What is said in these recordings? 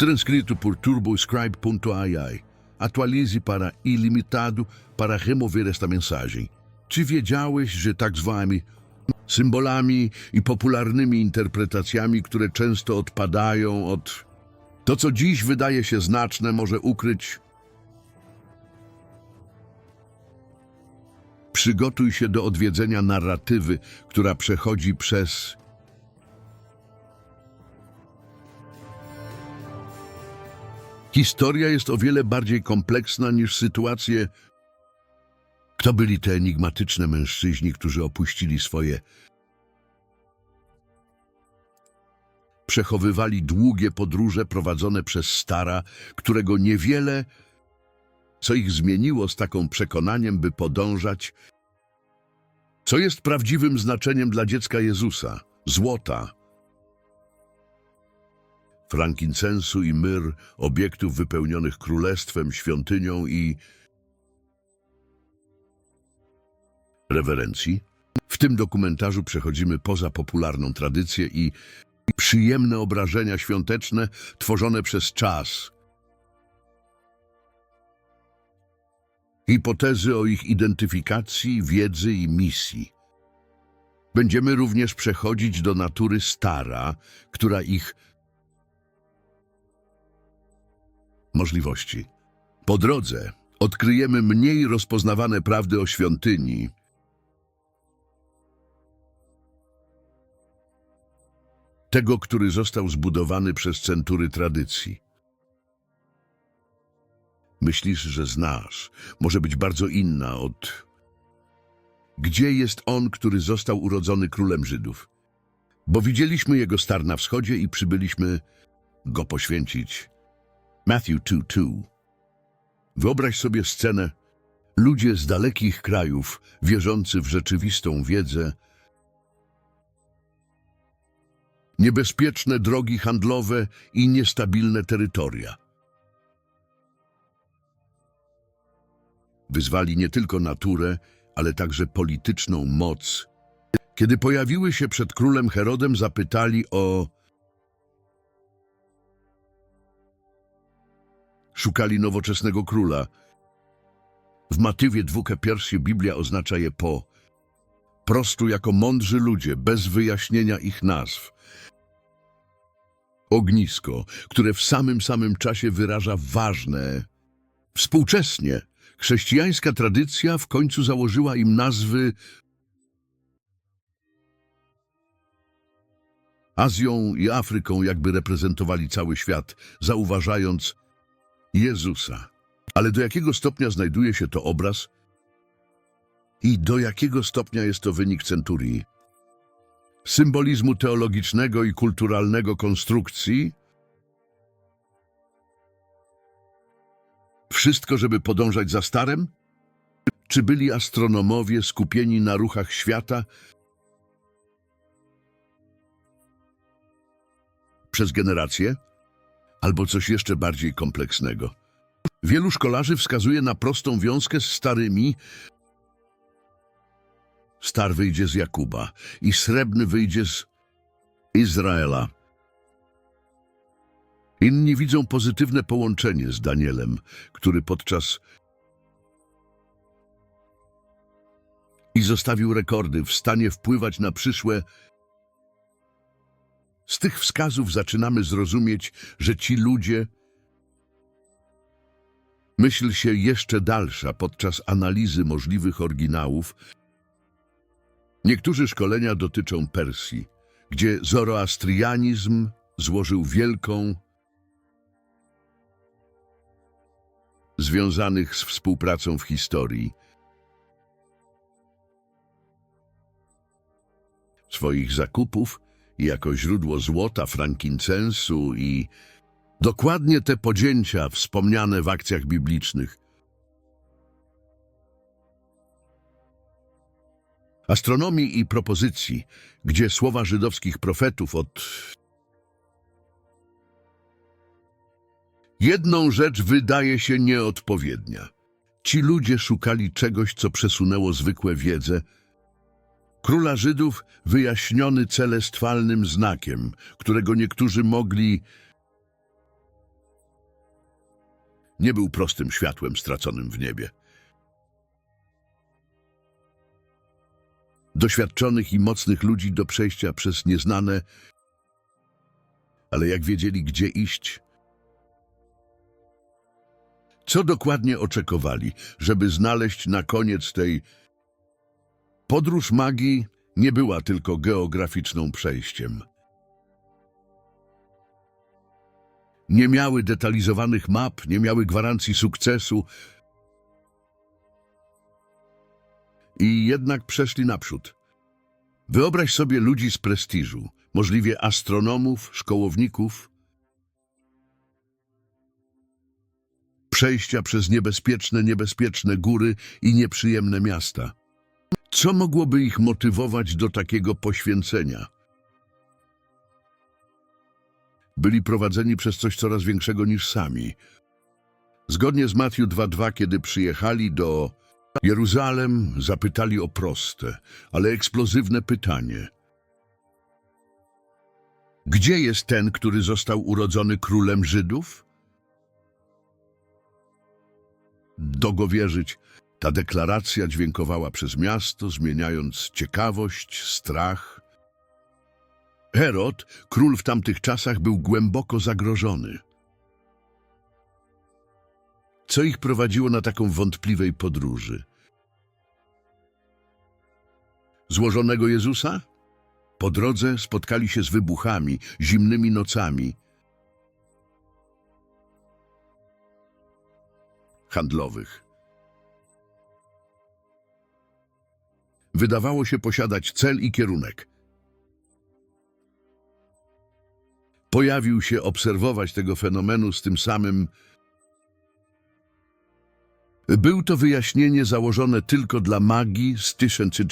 Transcrito por turboscribe.ai. Atualize para ilimitado para remover esta mensagem. Czy wiedziałeś, że tak zwanymi symbolami i popularnymi interpretacjami, które często odpadają od... To, co dziś wydaje się znaczne, może ukryć... Przygotuj się do odwiedzenia narratywy, która przechodzi przez Historia jest o wiele bardziej kompleksna niż sytuacje. Kto byli te enigmatyczne mężczyźni, którzy opuścili swoje. Przechowywali długie podróże prowadzone przez stara, którego niewiele, co ich zmieniło z taką przekonaniem, by podążać. Co jest prawdziwym znaczeniem dla dziecka Jezusa? Złota, frankincensu i myr, obiektów wypełnionych królestwem, świątynią i rewerencji. W tym dokumentarzu przechodzimy poza popularną tradycję i przyjemne obrażenia świąteczne tworzone przez czas. Hipotezy o ich identyfikacji, wiedzy i misji. Będziemy również przechodzić do natury stara, która ich możliwości. Po drodze odkryjemy mniej rozpoznawane prawdy o świątyni. Tego, który został zbudowany przez century tradycji. Myślisz, że znasz, może być bardzo inna od... Gdzie jest on, który został urodzony królem Żydów? Bo widzieliśmy jego star na wschodzie i przybyliśmy go poświęcić. Matthew 2:2. Wyobraź sobie scenę. Ludzie z dalekich krajów, wierzący w rzeczywistą wiedzę, niebezpieczne drogi handlowe i niestabilne terytoria. Wyzwali nie tylko naturę, ale także polityczną moc. Kiedy pojawiły się przed królem Herodem, zapytali o Szukali nowoczesnego króla. W Matywie dwóch piersi Biblia oznacza je po. Prostu jako mądrzy ludzie, bez wyjaśnienia ich nazw. Ognisko, które w samym samym czasie wyraża ważne. Współczesnie chrześcijańska tradycja w końcu założyła im nazwy Azją i Afryką jakby reprezentowali cały świat, zauważając Jezusa. Ale do jakiego stopnia znajduje się to obraz? I do jakiego stopnia jest to wynik centurii? Symbolizmu teologicznego i kulturalnego konstrukcji? Wszystko, żeby podążać za starem? Czy byli astronomowie skupieni na ruchach świata przez generacje? Albo coś jeszcze bardziej kompleksnego. Wielu szkolarzy wskazuje na prostą wiązkę z starymi. Star wyjdzie z Jakuba i srebrny wyjdzie z Izraela. Inni widzą pozytywne połączenie z Danielem, który podczas i zostawił rekordy w stanie wpływać na przyszłe z tych wskazów zaczynamy zrozumieć, że ci ludzie. Myśl się jeszcze dalsza podczas analizy możliwych oryginałów. Niektórzy szkolenia dotyczą Persji, gdzie zoroastrianizm złożył wielką związanych z współpracą w historii swoich zakupów jako źródło złota, frankincensu i dokładnie te podzięcia wspomniane w akcjach biblicznych. Astronomii i propozycji, gdzie słowa żydowskich profetów od Jedną rzecz wydaje się nieodpowiednia. Ci ludzie szukali czegoś, co przesunęło zwykłe wiedzę, Króla Żydów wyjaśniony celestwalnym znakiem, którego niektórzy mogli Nie był prostym światłem straconym w niebie. Doświadczonych i mocnych ludzi do przejścia przez nieznane, ale jak wiedzieli, gdzie iść, co dokładnie oczekowali, żeby znaleźć na koniec tej podróż magii nie była tylko geograficzną przejściem. Nie miały detalizowanych map, nie miały gwarancji sukcesu i jednak przeszli naprzód. Wyobraź sobie ludzi z prestiżu, możliwie astronomów, szkołowników, przejścia przez niebezpieczne, niebezpieczne góry i nieprzyjemne miasta. Co mogłoby ich motywować do takiego poświęcenia? Byli prowadzeni przez coś coraz większego niż sami. Zgodnie z Matthew 2.2, kiedy przyjechali do Jeruzalem, zapytali o proste, ale eksplozywne pytanie. Gdzie jest ten, który został urodzony królem Żydów? Dogo wierzyć, ta deklaracja dźwiękowała przez miasto, zmieniając ciekawość, strach. Herod, król w tamtych czasach, był głęboko zagrożony. Co ich prowadziło na taką wątpliwej podróży? Złożonego Jezusa? Po drodze spotkali się z wybuchami, zimnymi nocami, handlowych. Wydawało się posiadać cel i kierunek. Pojawił się obserwować tego fenomenu z tym samym. Był to wyjaśnienie założone tylko dla magii z tysięcy.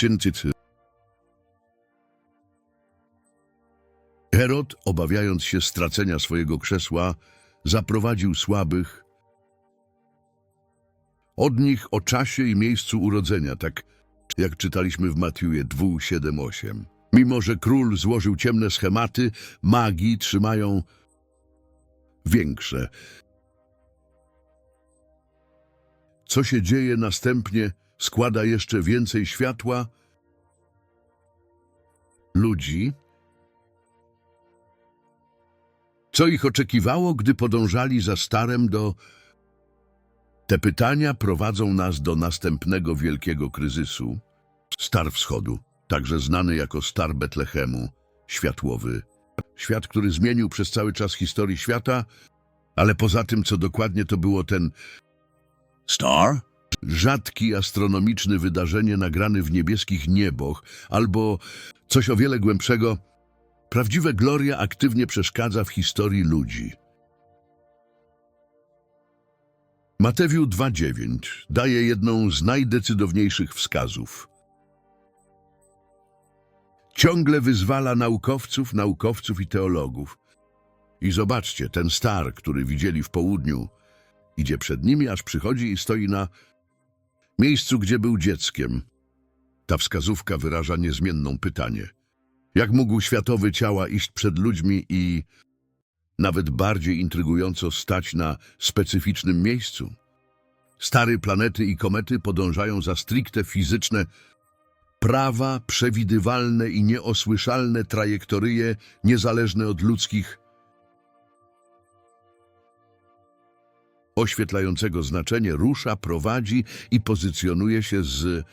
Herod, obawiając się stracenia swojego krzesła, zaprowadził słabych od nich o czasie i miejscu urodzenia, tak jak czytaliśmy w Matiuje 2, 7, 8. Mimo, że król złożył ciemne schematy, magii trzymają większe. Co się dzieje następnie, składa jeszcze więcej światła ludzi. Co ich oczekiwało, gdy podążali za starem do te pytania prowadzą nas do następnego wielkiego kryzysu. Star Wschodu, także znany jako Star Betlehemu, światłowy. Świat, który zmienił przez cały czas historii świata, ale poza tym, co dokładnie to było ten Star? Rzadki astronomiczny wydarzenie nagrany w niebieskich nieboch, albo coś o wiele głębszego, prawdziwe gloria aktywnie przeszkadza w historii ludzi. Matewiu 2.9 daje jedną z najdecydowniejszych wskazów. Ciągle wyzwala naukowców, naukowców i teologów. I zobaczcie, ten star, który widzieli w południu, idzie przed nimi, aż przychodzi i stoi na miejscu, gdzie był dzieckiem. Ta wskazówka wyraża niezmienną pytanie. Jak mógł światowy ciała iść przed ludźmi i nawet bardziej intrygująco stać na specyficznym miejscu. Stare planety i komety podążają za stricte fizyczne prawa, przewidywalne i nieosłyszalne trajektorie niezależne od ludzkich oświetlającego znaczenie rusza, prowadzi i pozycjonuje się z...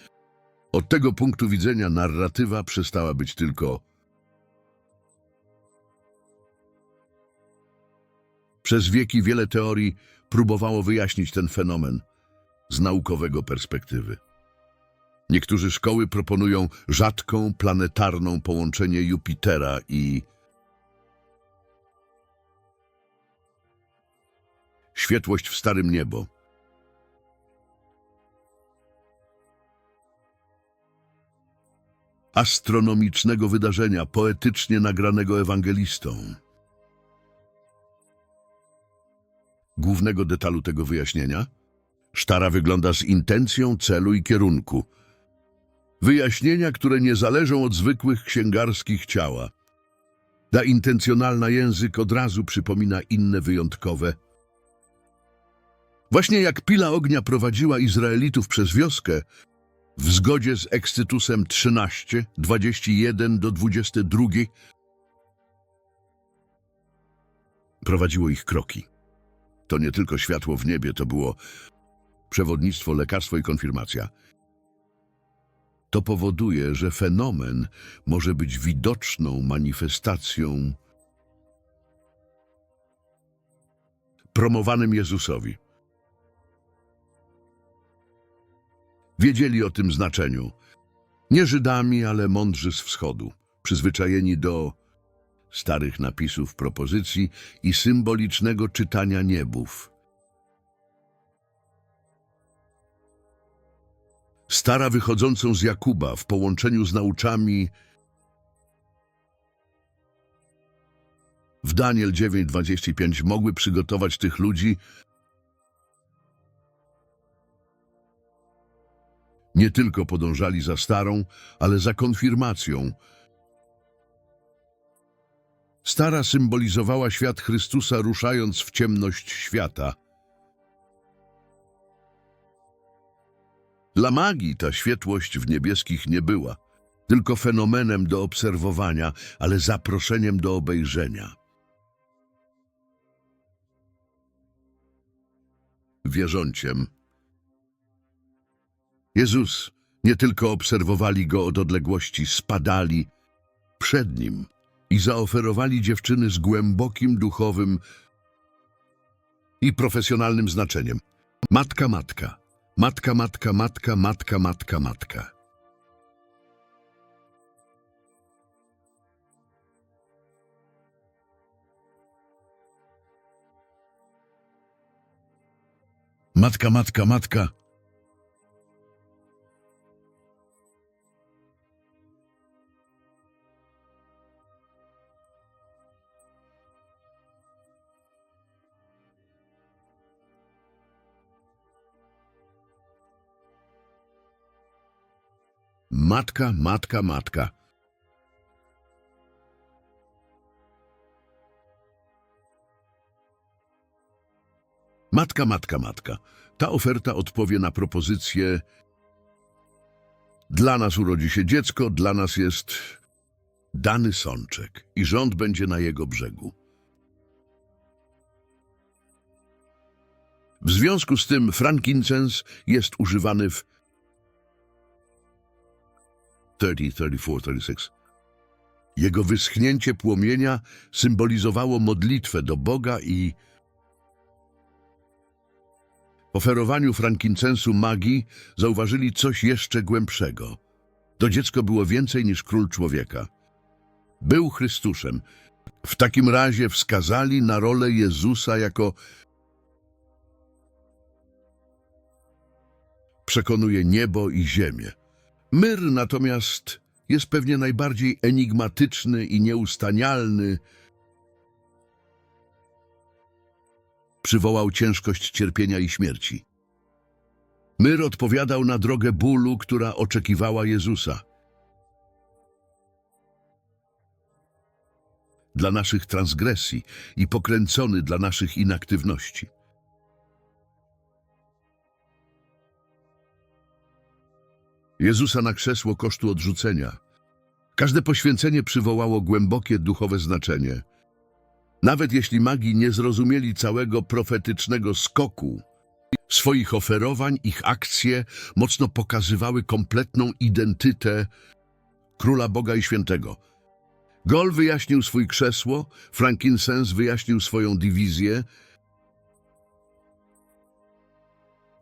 Od tego punktu widzenia narratywa przestała być tylko Przez wieki wiele teorii próbowało wyjaśnić ten fenomen z naukowego perspektywy. Niektórzy szkoły proponują rzadką planetarną połączenie Jupitera i światłość w starym niebo. Astronomicznego wydarzenia poetycznie nagranego ewangelistą. Głównego detalu tego wyjaśnienia? Sztara wygląda z intencją, celu i kierunku. Wyjaśnienia, które nie zależą od zwykłych księgarskich ciała. Ta intencjonalna język od razu przypomina inne wyjątkowe. Właśnie jak pila ognia prowadziła Izraelitów przez wioskę, w zgodzie z Ekscytusem 13, 21 do 22, prowadziło ich kroki. To nie tylko światło w niebie, to było przewodnictwo, lekarstwo i konfirmacja. To powoduje, że fenomen może być widoczną manifestacją promowanym Jezusowi. Wiedzieli o tym znaczeniu. Nie Żydami, ale mądrzy z wschodu, przyzwyczajeni do starych napisów propozycji i symbolicznego czytania niebów. Stara wychodzącą z Jakuba w połączeniu z nauczami w Daniel 9:25 mogły przygotować tych ludzi nie tylko podążali za starą, ale za konfirmacją. Stara symbolizowała świat Chrystusa ruszając w ciemność świata. Dla magii ta świetłość w niebieskich nie była, tylko fenomenem do obserwowania, ale zaproszeniem do obejrzenia. Wierząciem. Jezus nie tylko obserwowali go od odległości, spadali przed nim i zaoferowali dziewczyny z głębokim duchowym i profesjonalnym znaczeniem. Matka, matka, matka, matka, matka, matka, matka, matka. Matka, matka, matka. Matka, matka, matka. Matka, matka, matka. Ta oferta odpowie na propozycję dla nas urodzi się dziecko, dla nas jest dany sączek i rząd będzie na jego brzegu. W związku z tym frankincense jest używany w 30, 34, 36. Jego wyschnięcie płomienia symbolizowało modlitwę do Boga i w oferowaniu frankincensu magii zauważyli coś jeszcze głębszego. To dziecko było więcej niż król człowieka. Był Chrystuszem. W takim razie wskazali na rolę Jezusa jako przekonuje niebo i ziemię. Myr natomiast jest pewnie najbardziej enigmatyczny i nieustanialny. Przywołał ciężkość cierpienia i śmierci. Myr odpowiadał na drogę bólu, która oczekiwała Jezusa. Dla naszych transgresji i pokręcony dla naszych inaktywności. Jezusa na krzesło kosztu odrzucenia. Każde poświęcenie przywołało głębokie duchowe znaczenie. Nawet jeśli magi nie zrozumieli całego profetycznego skoku, swoich oferowań, ich akcje mocno pokazywały kompletną identytę Króla Boga i Świętego. Gol wyjaśnił swój krzesło, Frankincense wyjaśnił swoją dywizję.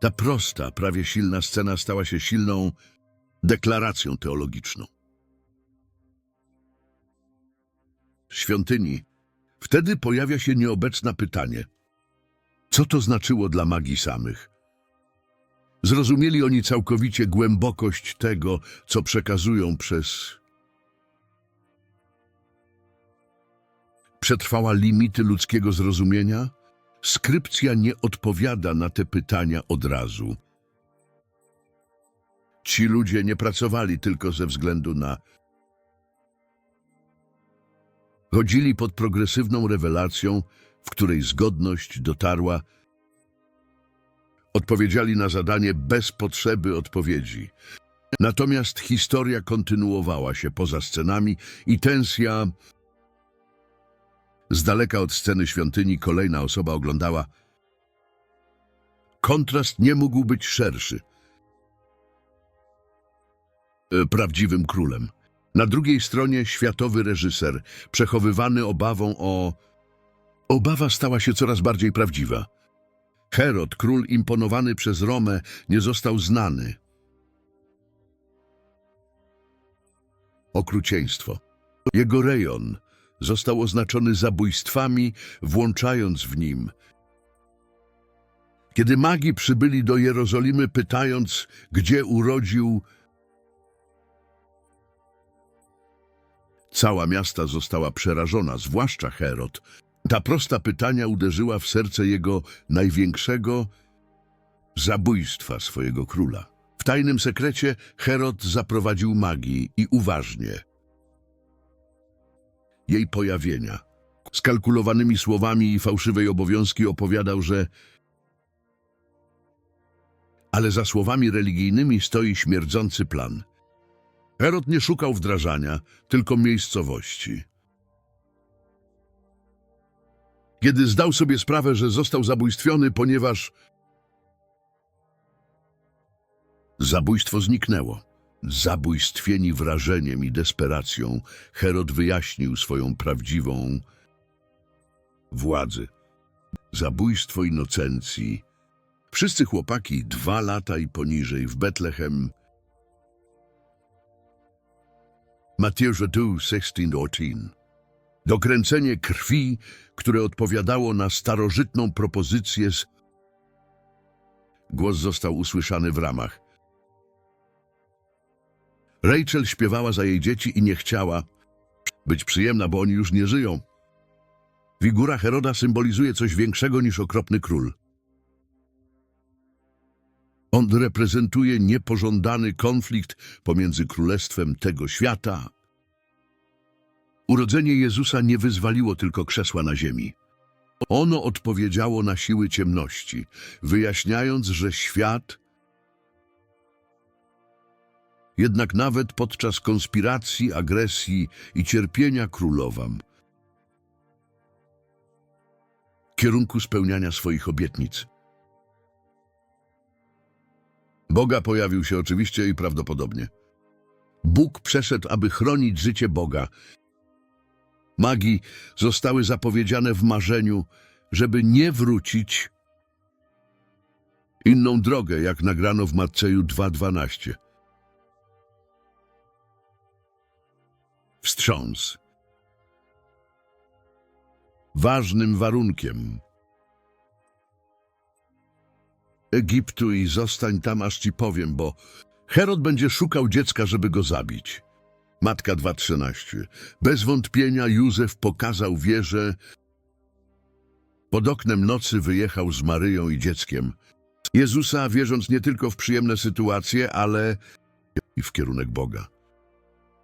Ta prosta, prawie silna scena stała się silną deklaracją teologiczną. Świątyni. Wtedy pojawia się nieobecne pytanie. Co to znaczyło dla magii samych? Zrozumieli oni całkowicie głębokość tego, co przekazują przez... Przetrwała limity ludzkiego zrozumienia? Skrypcja nie odpowiada na te pytania od razu. Ci ludzie nie pracowali tylko ze względu na. Chodzili pod progresywną rewelacją, w której zgodność dotarła odpowiedzieli na zadanie bez potrzeby odpowiedzi. Natomiast historia kontynuowała się poza scenami i tensja... Z daleka od sceny świątyni kolejna osoba oglądała. Kontrast nie mógł być szerszy. E, Prawdziwym królem. Na drugiej stronie światowy reżyser, przechowywany obawą o... Obawa stała się coraz bardziej prawdziwa. Herod, król imponowany przez Romę, nie został znany. Okrucieństwo. Jego rejon został oznaczony zabójstwami, włączając w nim. Kiedy magi przybyli do Jerozolimy, pytając, gdzie urodził, cała miasta została przerażona, zwłaszcza Herod. Ta prosta pytania uderzyła w serce jego największego zabójstwa swojego króla. W tajnym sekrecie Herod zaprowadził magii i uważnie. Jej pojawienia. Z kalkulowanymi słowami i fałszywej obowiązki opowiadał, że ale za słowami religijnymi stoi śmierdzący plan. Herod nie szukał wdrażania, tylko miejscowości. Kiedy zdał sobie sprawę, że został zabójstwiony, ponieważ zabójstwo zniknęło. Zabójstwieni wrażeniem i desperacją, Herod wyjaśnił swoją prawdziwą władzę. Zabójstwo inocencji. Wszyscy chłopaki dwa lata i poniżej w Betlehem. Matthew 2, 16-18. Dokręcenie krwi, które odpowiadało na starożytną propozycję z... Głos został usłyszany w ramach. Rachel śpiewała za jej dzieci i nie chciała być przyjemna, bo oni już nie żyją. Figura Heroda symbolizuje coś większego niż okropny król. On reprezentuje niepożądany konflikt pomiędzy królestwem tego świata. Urodzenie Jezusa nie wyzwaliło tylko krzesła na ziemi. Ono odpowiedziało na siły ciemności, wyjaśniając, że świat jednak nawet podczas konspiracji, agresji i cierpienia królowam kierunku spełniania swoich obietnic. Boga pojawił się oczywiście i prawdopodobnie. Bóg przeszedł, aby chronić życie Boga. Magii zostały zapowiedziane w marzeniu, żeby nie wrócić inną drogę, jak nagrano w Matceju 2.12. Wstrząs. Ważnym warunkiem Egiptu i zostań tam, aż ci powiem, bo Herod będzie szukał dziecka, żeby go zabić. Matka 2.13. Bez wątpienia Józef pokazał wieżę. Pod oknem nocy wyjechał z Maryją i dzieckiem. Jezusa, wierząc nie tylko w przyjemne sytuacje, ale i w kierunek Boga.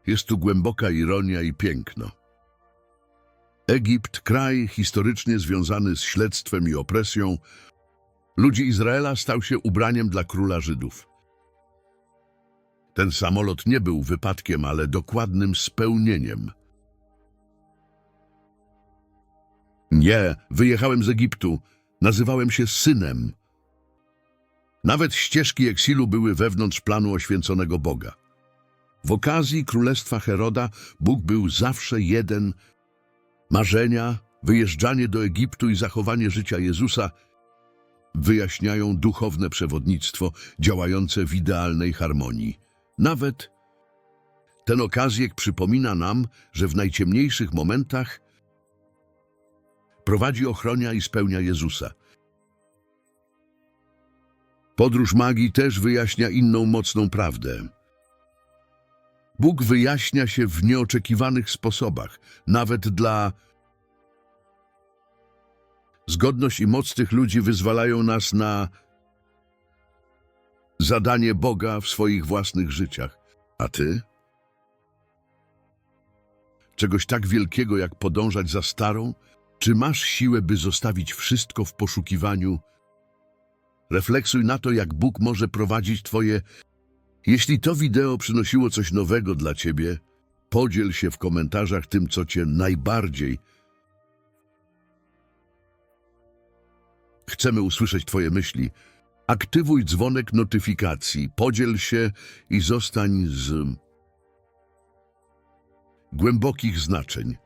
Jest tu głęboka ironia i piękno. Egipt, kraj historycznie związany z śledztwem i opresją, ludzi Izraela stał się ubraniem dla króla Żydów. Ten samolot nie był wypadkiem, ale dokładnym spełnieniem. Nie, wyjechałem z Egiptu, nazywałem się synem. Nawet ścieżki eksilu były wewnątrz planu oświęconego Boga. W okazji królestwa Heroda Bóg był zawsze jeden. Marzenia, wyjeżdżanie do Egiptu i zachowanie życia Jezusa wyjaśniają duchowne przewodnictwo działające w idealnej harmonii. Nawet ten okazjek przypomina nam, że w najciemniejszych momentach prowadzi ochronia i spełnia Jezusa. Podróż magii też wyjaśnia inną mocną prawdę. Bóg wyjaśnia się w nieoczekiwanych sposobach, nawet dla Zgodność i moc tych ludzi wyzwalają nas na zadanie Boga w swoich własnych życiach. A ty? Czegoś tak wielkiego jak podążać za starą? Czy masz siłę, by zostawić wszystko w poszukiwaniu Refleksuj na to, jak Bóg może prowadzić Twoje. Jeśli to wideo przynosiło coś nowego dla Ciebie, podziel się w komentarzach tym, co Cię najbardziej. Chcemy usłyszeć Twoje myśli. Aktywuj dzwonek notyfikacji, podziel się i zostań z głębokich znaczeń.